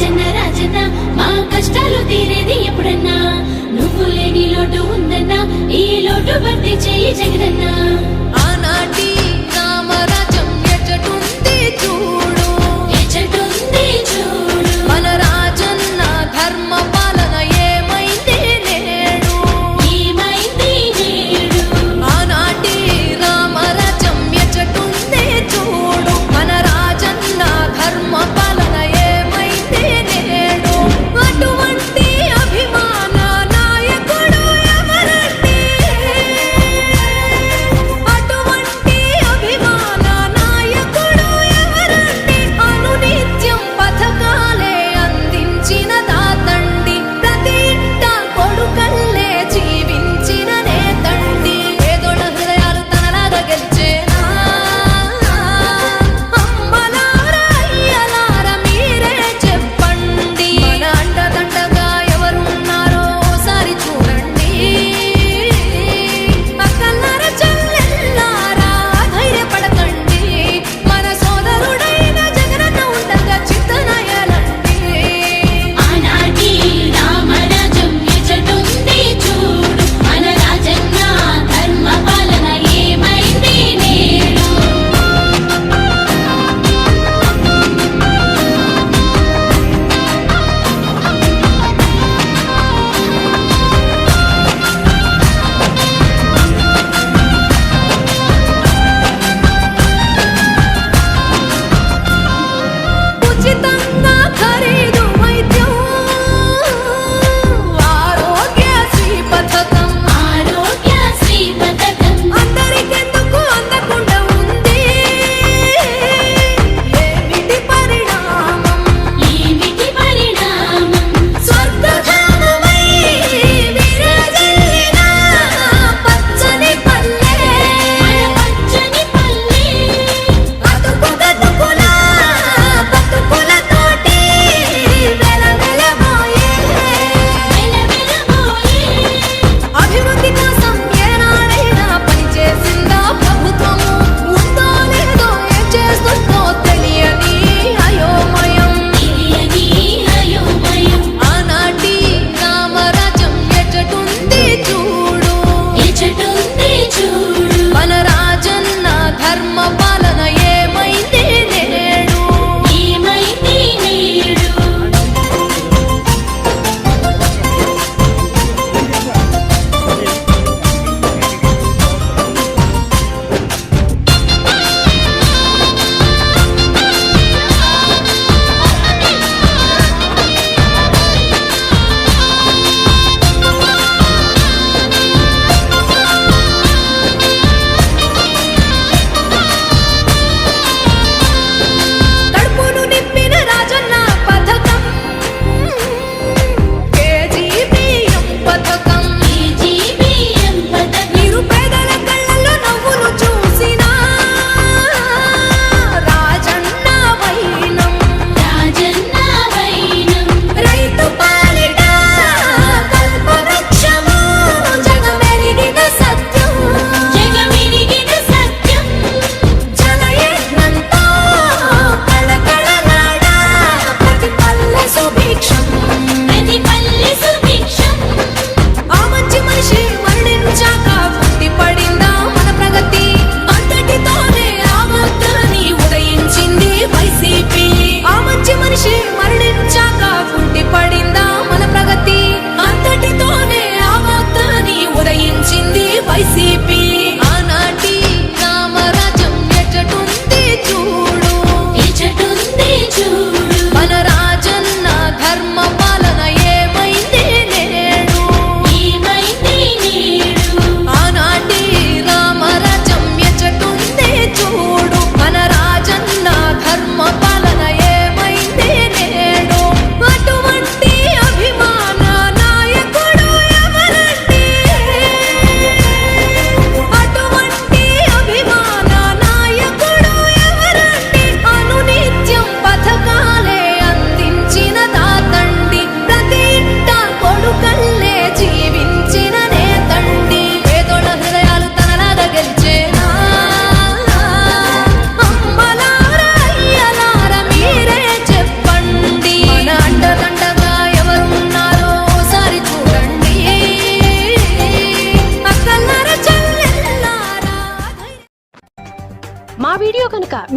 రాజన్న రాజన్న మా కష్టాలు తీరేది ఎప్పుడన్నా? నువ్వు లేని లోటు ఉందన్నా ఈ లోటు భర్తీ చెయ్యి జగనన్నా.